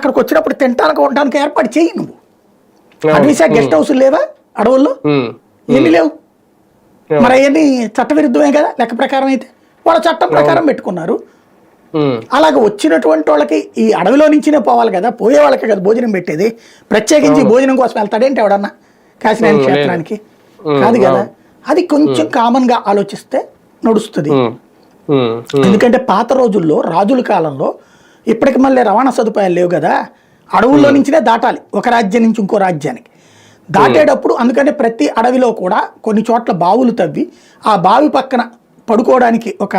అక్కడికి వచ్చినప్పుడు తినడానికి ఉండడానికి ఏర్పాటు చేయి నువ్వు. శాఖ గెస్ట్ హౌస్ లేవా? అడవుల్లో? ఎన్ని లేవు. మరి అవన్నీ చట్టవిరుద్ధమే కదా లెక్క ప్రకారం అయితే. వాళ్ళ చట్టం ప్రకారం పెట్టుకున్నారు. అలాగ వచ్చినటువంటి వాళ్ళకి ఈ అడవిలో నుంచినే పోవాలి కదా పోయే వాళ్ళకి కదా భోజనం పెట్టేది. ప్రత్యేకించి భోజనం కోసం వెళ్తాడేంటి ఎవడన్నా? కాశీనారాయణ ఉమ్, క్షేత్రానికి. కాదు కదా. అది కొంచెం కామన్గా ఆలోచిస్తే నడుస్తుంది. ఎందుకంటే పాత రోజుల్లో రాజుల కాలంలో ఇప్పటికి మళ్ళీ రవాణా సదుపాయాలు లేవు కదా. అడవుల్లో నుంచినే దాటాలి. ఒక రాజ్యం నుంచి ఇంకో రాజ్యానికి. దాటేటప్పుడు అందుకని ప్రతి అడవిలో కూడా కొన్ని చోట్ల బావులు తవ్వి ఆ బావి పక్కన పడుకోవడానికి ఒక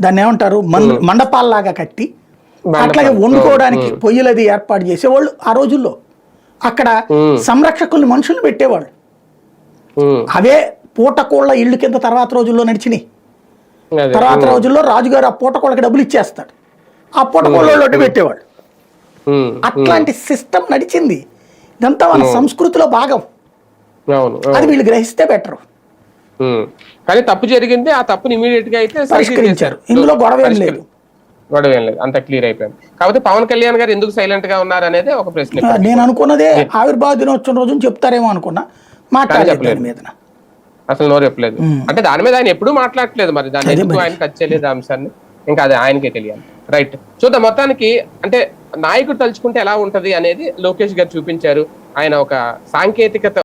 దాన్ని ఏమంటారు? మండపాల్లాగా కట్టి అట్లాగే వండుకోవడానికి పొయ్యిలది ఏర్పాటు చేసేవాళ్ళు ఆ రోజుల్లో. అక్కడ సంరక్షకుల్ని మనుషుల్ని పెట్టేవాళ్ళు. అవే పూటకోళ్ళ ఇళ్ళు కింద తర్వాత రోజుల్లో నడిచినాయి. తర్వాత రోజుల్లో రాజుగారు ఆ పూటకోళ్ళకి డబ్బులు ఇచ్చేస్తాడు. ఆ పూటకోళ్ళ ఒడ్డు పెట్టేవాడు. అట్లాంటి సిస్టమ్ నడిచింది. ఇదంతా మన సంస్కృతిలో భాగం. అది వీళ్ళు గ్రహిస్తే బెటర్. కానీ తప్పు జరిగింది ఆ తప్పుని ఇమీడియట్గా అయితే పరిష్కరించారు. ఇందులో గొడవ ఏం లేదు. గొడవ ఏం లేదు. అంత క్లియర్ అయిపోయింది కాకపోతే పవన్ కళ్యాణ్ గారు ఎందుకు సైలెంట్గా ఉన్నారు అనేది ఒక ప్రశ్న. నేను అనుకున్నదే ఆవిర్భావ దినోత్సవం రోజున చెప్తారేమో అనుకున్నా. మాట్లాడలేదు దాని మీద. అసలు నోరు చెప్పలేదు. అంటే దాని మీద ఆయన ఎప్పుడూ మాట్లాడలేదు మరి. దాన్ని ఎందుకు ఆయన టచ్ చేయలేదు అంశాన్ని? ఇంకా అది ఆయనకే తెలియాలి. రైట్ చూద్దాం మొత్తానికి అంటే నాయకుడు తలుచుకుంటే ఎలా ఉంటది అనేది లోకేష్ గారు చూపించారు. ఆయన ఒక సాంకేతికత